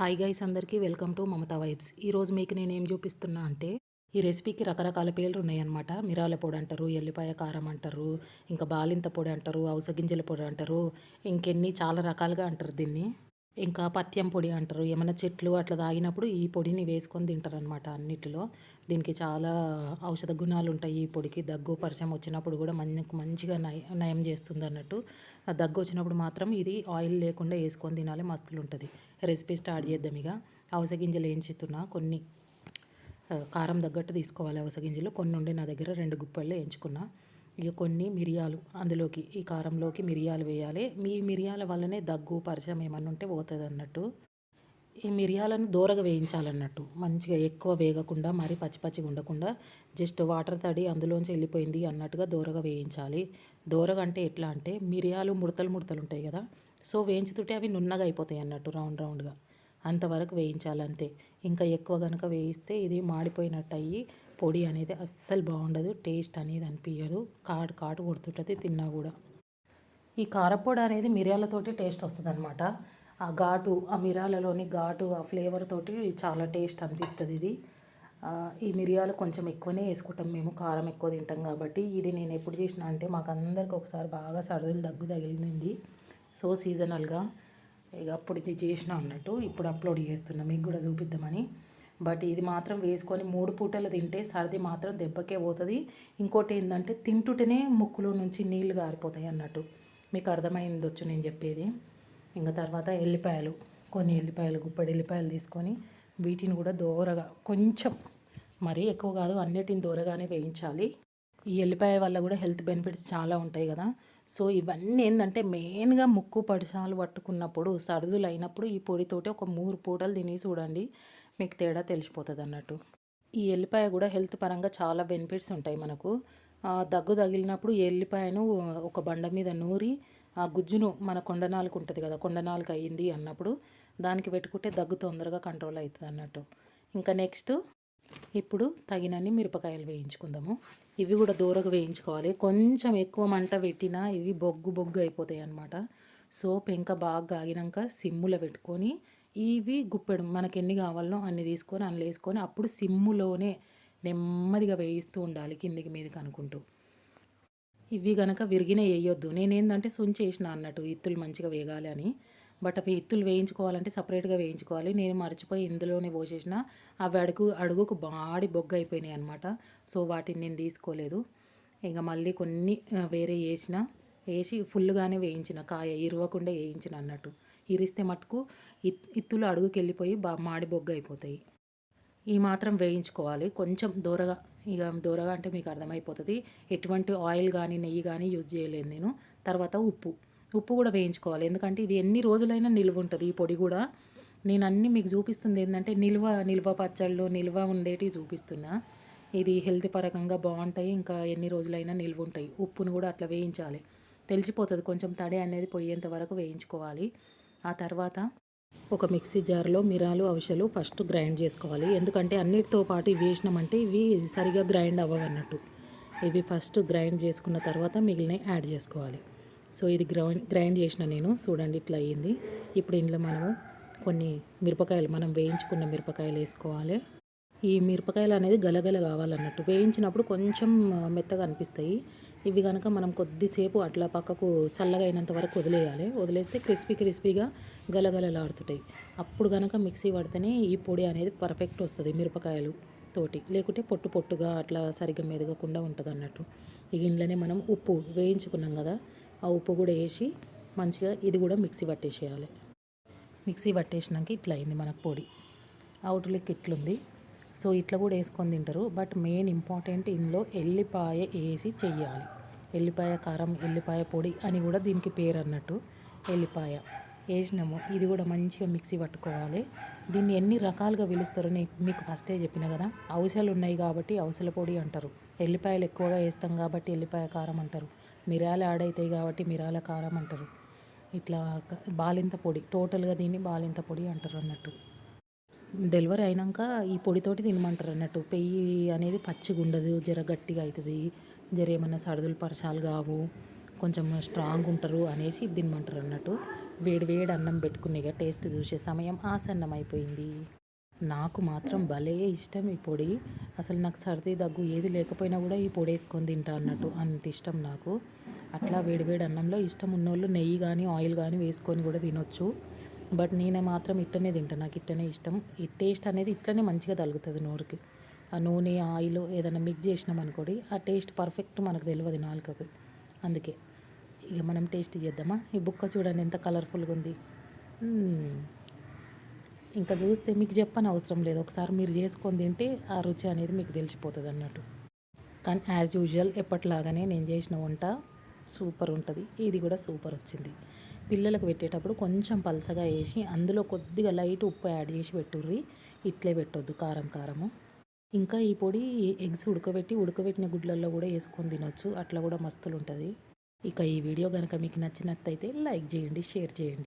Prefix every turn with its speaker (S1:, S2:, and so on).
S1: Hi guys అందరికీ welcome to Mamata vibes ఈరోజు మీకు నేను ఏం చూపిస్తున్నా అంటే ఈ రెసిపీకి రకరకాల పేర్లు ఉన్నాయన్నమాట. మిరాల పొడి అంటారు ఎల్లిపాయ కారం అంటారు ఇంకా బాలింత పొడి అంటారు గింజల పొడి అంటారు ఇంకెన్ని చాలా రకాలుగా అంటారు దీన్ని. ఇంకా పత్యం పొడి అంటారు. ఏమైనా చెట్లు అట్లా తాగినప్పుడు ఈ పొడిని వేసుకొని తింటారనమాట అన్నిటిలో. దీనికి చాలా ఔషధ గుణాలు ఉంటాయి ఈ పొడికి. దగ్గు పరిచయం వచ్చినప్పుడు కూడా మనకు మంచిగా నయం నయం చేస్తుంది అన్నట్టు. దగ్గు వచ్చినప్పుడు మాత్రం ఇది ఆయిల్ లేకుండా వేసుకొని తినాలి. మస్తులు ఉంటుంది రెసిపీ స్టార్ట్ చేద్దాం ఇక. అవస గింజలు వేయించుతున్నా కొన్ని కారం తగ్గట్టు తీసుకోవాలి. అవస గింజలు కొన్ని ఉండి నా దగ్గర రెండు గుప్పళ్ళు వేయించుకున్నా. ఇక కొన్ని మిరియాలు అందులోకి ఈ కారంలోకి మిరియాలు వేయాలి. మీ మిరియాల వల్లనే దగ్గు పరిచయం ఏమన్నా ఉంటే పోతుంది అన్నట్టు. ఈ మిరియాలను దూరగా వేయించాలన్నట్టు. మంచిగా ఎక్కువ వేగకుండా మరి పచ్చి పచ్చిగా ఉండకుండా జస్ట్ వాటర్ తడి అందులోంచి వెళ్ళిపోయింది అన్నట్టుగా దూరగా వేయించాలి. దూరగా అంటే ఎట్లా అంటే మిరియాలు ముడతలు ముడతలు ఉంటాయి కదా సో వేయించుతుంటే అవి నున్నగా అయిపోతాయి అన్నట్టు రౌండ్ రౌండ్గా. అంతవరకు వేయించాలి అంతే ఇంకా ఎక్కువ కనుక వేయిస్తే ఇది మాడిపోయినట్టు అయ్యి పొడి అనేది అస్సలు బాగుండదు టేస్ట్ అనేది అనిపించదు కాటు కాటు కొడుతుంటుంది తిన్నా కూడా. ఈ కారపొడి అనేది మిరియాలతోటి టేస్ట్ వస్తుంది అనమాట ఆ ఘాటు ఆ మిరియాలలోని ఘాటు ఆ ఫ్లేవర్ తోటి చాలా టేస్ట్ అనిపిస్తుంది ఇది. ఈ మిరియాలు కొంచెం ఎక్కువనే వేసుకుంటాం మేము కారం ఎక్కువ తింటాం కాబట్టి. ఇది నేను ఎప్పుడు చేసిన అంటే మాకు అందరికి ఒకసారి బాగా సర్దులు దగ్గు తగిలింది సో సీజనల్గా. ఇక అప్పుడు ఇది చేసిన అన్నట్టు ఇప్పుడు అప్లోడ్ చేస్తున్నా మీకు కూడా చూపిద్దామని. బట్ ఇది మాత్రం వేసుకొని మూడు పూటలు తింటే సర్ది మాత్రం దెబ్బకే పోతుంది. ఇంకోటి ఏంటంటే తింటుంటేనే ముక్కులో నుంచి నీళ్ళు గారిపోతాయి అన్నట్టు. మీకు అర్థమైందొచ్చు నేను చెప్పేది. ఇంకా తర్వాత ఎల్లిపాయలు కొన్ని ఎల్లిపాయలు గుప్పడి ఎల్లిపాయలు తీసుకొని వీటిని కూడా దోరగా కొంచెం మరీ ఎక్కువ కాదు అన్నిటిని దూరగానే వేయించాలి. ఈ ఎల్లిపాయ వల్ల కూడా హెల్త్ బెనిఫిట్స్ చాలా ఉంటాయి కదా. సో ఇవన్నీ ఏంటంటే మెయిన్గా ముక్కు పడిశాలు పట్టుకున్నప్పుడు సర్దులు అయినప్పుడు ఈ పొడితోటి ఒక మూడు పూటలు తిని చూడండి. మీకు తేడా తెలిసిపోతుంది అన్నట్టు ఈ ఎల్లిపాయ కూడా హెల్త్ పరంగా చాలా బెనిఫిట్స్ ఉంటాయి మనకు. దగ్గు తగిలినప్పుడు ఎల్లిపాయను ఒక బండ మీద నూరి ఆ గుజ్జును మన కొండనాలకు ఉంటుంది కదా కొండనాలకు అయ్యింది అన్నప్పుడు దానికి పెట్టుకుంటే దగ్గు తొందరగా కంట్రోల్ అవుతుంది అన్నట్టు ఇంకా నెక్స్ట్ ఇప్పుడు తగినన్ని మిరపకాయలు వేయించుకుందాము. ఇవి కూడా దూరగా వేయించుకోవాలి. కొంచెం ఎక్కువ మంట పెట్టినా ఇవి బొగ్గు బొగ్గు అయిపోతాయి అన్నమాట సో పెంక బాగా ఆగినాక సిమ్ములో పెట్టుకొని ఇవి గుప్పెడు. మనకి ఎన్ని కావాలనో అన్ని తీసుకొని అందులో వేసుకొని అప్పుడు సిమ్ములోనే నెమ్మదిగా వేయిస్తూ ఉండాలి కిందికి మీదకి అనుకుంటూ. ఇవి గనక విరిగిన వేయొద్దు. నేనేందంటే సుంచి వేసిన అన్నట్టు ఇత్తులు మంచిగా వేగాలి అని. బట్ అవి ఇత్తులు వేయించుకోవాలంటే సపరేట్గా వేయించుకోవాలి. నేను మర్చిపోయి ఇందులోనే పోసేసిన అవి అడుగు అడుగుకు బాడి బొగ్గ అయిపోయినాయి అనమాట సో వాటిని నేను తీసుకోలేదు. ఇంకా మళ్ళీ కొన్ని వేరే వేసిన వేసి ఫుల్గానే వేయించిన కాయ ఇరవకుండా వేయించిన అన్నట్టు. ఇరిస్తే మటుకు ఇత్ ఇత్తులు అడుగుకి వెళ్ళిపోయి బా మాడి బొగ్గ అయిపోతాయి. ఈ మాత్రం వేయించుకోవాలి. కొంచెం దూరగా ఇక దూరగా అంటే మీకు అర్థమైపోతుంది. ఎటువంటి ఆయిల్ కానీ నెయ్యి కానీ యూజ్ చేయలేదు నేను. తర్వాత ఉప్పు. ఉప్పు కూడా వేయించుకోవాలి. ఎందుకంటే ఇది ఎన్ని రోజులైనా నిల్వ ఉంటుంది. ఈ పొడి కూడా నేను అన్నీ మీకు చూపిస్తుంది ఏంటంటే నిల్వ నిల్వ పచ్చళ్ళు నిల్వ ఉండేటివి చూపిస్తున్నా. ఇది హెల్త్ పరకంగా బాగుంటాయి. ఇంకా ఎన్ని రోజులైనా నిల్వ ఉంటాయి. ఉప్పును కూడా అట్లా వేయించాలి. తెలిసిపోతుంది. కొంచెం తడి అనేది పోయేంత వరకు వేయించుకోవాలి. ఆ తర్వాత ఒక మిక్సీ జార్లో మిరాలు అవసలు ఫస్ట్ గ్రైండ్ చేసుకోవాలి. ఎందుకంటే అన్నిటితో పాటు ఇవి వేసినామంటే ఇవి సరిగా గ్రైండ్ అవ్వవన్నట్టు. ఇవి ఫస్ట్ గ్రైండ్ చేసుకున్న తర్వాత మిగిలినవి యాడ్ చేసుకోవాలి. సో ఇది గ్రైండ్ గ్రైండ్ చేసిన నేను. చూడండి ఇట్లా అయ్యింది ఇప్పుడు ఇందులో మనము కొన్ని మిరపకాయలు మనం వేయించుకున్న మిరపకాయలు వేసుకోవాలి. ఈ మిరపకాయలు అనేది గలగల కావాలన్నట్టు. వేయించినప్పుడు కొంచెం మెత్తగా అనిపిస్తాయి. ఇవి కనుక మనం కొద్దిసేపు అట్లా పక్కకు చల్లగా అయినంత వరకు వదిలేయాలి. వదిలేస్తే క్రిస్పీ క్రిస్పీగా గలగలలాడుతుంటాయి. అప్పుడు కనుక మిక్సీ పడితేనే ఈ పొడి అనేది పర్ఫెక్ట్ వస్తుంది మిరపకాయలు తోటి. లేకుంటే పొట్టు పొట్టుగా అట్లా సరిగ్గా మెదగకుండా ఉంటుంది అన్నట్టు ఈ ఇంట్లోనే మనం ఉప్పు వేయించుకున్నాం కదా ఆ ఉప్పు కూడా వేసి మంచిగా ఇది కూడా మిక్సీ పట్టేసేయాలి. మిక్సీ పట్టేసినాక ఇట్లా అయింది మనకు పొడి. అవుట్లుక్ ఇట్లుంది. సో ఇట్లా కూడా వేసుకొని తింటారు. బట్ మెయిన్ ఇంపార్టెంట్ ఇందులో ఎల్లిపాయ వేసి చెయ్యాలి. ఎల్లిపాయ కారం ఎల్లిపాయ పొడి అని కూడా దీనికి పేరు అన్నట్టు ఎల్లిపాయ వేసినాము. ఇది కూడా మంచిగా మిక్సీ పట్టుకోవాలి. దీన్ని ఎన్ని రకాలుగా పిలుస్తారో నేను మీకు ఫస్టే చెప్పిన కదా. అవసలు ఉన్నాయి కాబట్టి అవసల పొడి అంటారు. ఎల్లిపాయలు ఎక్కువగా వేస్తాం కాబట్టి ఎల్లిపాయ కారం అంటారు. మిరాలు యాడ్ అవుతాయి కాబట్టి మిరాల కారం అంటారు. ఇట్లా బాలింత పొడి టోటల్గా దీన్ని బాలింత పొడి అంటారు అన్నట్టు. డెలివరీ అయినాక ఈ పొడితోటి తినమంటారు అన్నట్టు. పెయ్యి అనేది పచ్చిగా ఉండదు జర గట్టిగా అవుతుంది జర ఏమన్నా సడుదులు పరచాలు కావు కొంచెం స్ట్రాంగ్ ఉంటారు అనేసి ఇది తినమంటారు అన్నట్టు. వేడి వేడి అన్నం పెట్టుకునేగా టేస్ట్ చూసే సమయం ఆసన్నం అయిపోయింది. నాకు మాత్రం భలే ఇష్టం ఈ పొడి. అసలు నాకు సర్ది దగ్గు ఏది లేకపోయినా కూడా ఈ పొడి వేసుకొని తింటా అన్నట్టు. అంత ఇష్టం నాకు. అట్లా వేడివేడి అన్నంలో ఇష్టం ఉన్నోళ్ళు నెయ్యి కానీ ఆయిల్ కానీ వేసుకొని కూడా తినొచ్చు. బట్ నేనే మాత్రం ఇట్టనే తింటాను నాకు ఇట్టనే ఇష్టం. ఈ టేస్ట్ అనేది ఇట్లనే మంచిగా తగులుతుంది నోరుకి. ఆ నూనె ఆయిల్ ఏదైనా మిక్స్ చేసినాం అనుకోండి ఆ టేస్ట్ పర్ఫెక్ట్ మనకు తెలియదు నాలుకకి. అందుకే ఇక మనం టేస్ట్ చేద్దామా? ఈ బుక్క చూడండి ఎంత కలర్ఫుల్గా ఉంది. ఇంకా చూస్తే మీకు చెప్పని అవసరం లేదు. ఒకసారి మీరు చేసుకొని తింటే ఆ రుచి అనేది మీకు తెలిసిపోతుంది అన్నట్టు. కానీ యాజ్ యూజువల్ ఎప్పటిలాగానే నేను చేసిన వంట సూపర్ ఉంటుంది. ఇది కూడా సూపర్ వచ్చింది. పిల్లలకు పెట్టేటప్పుడు కొంచెం పలసగా వేసి అందులో కొద్దిగా లైట్ ఉప్పు యాడ్ చేసి పెట్టుర్రి. ఇట్లే పెట్టొద్దు కారం కారము. ఇంకా ఈ పొడి ఎగ్స్ ఉడకబెట్టి ఉడకబెట్టిన గుడ్లల్లో కూడా వేసుకొని తినొచ్చు. అట్లా కూడా మస్తులు ఉంటుంది ఇక ఈ వీడియో కనుక మీకు నచ్చినట్టయితే లైక్ చేయండి షేర్ చేయండి.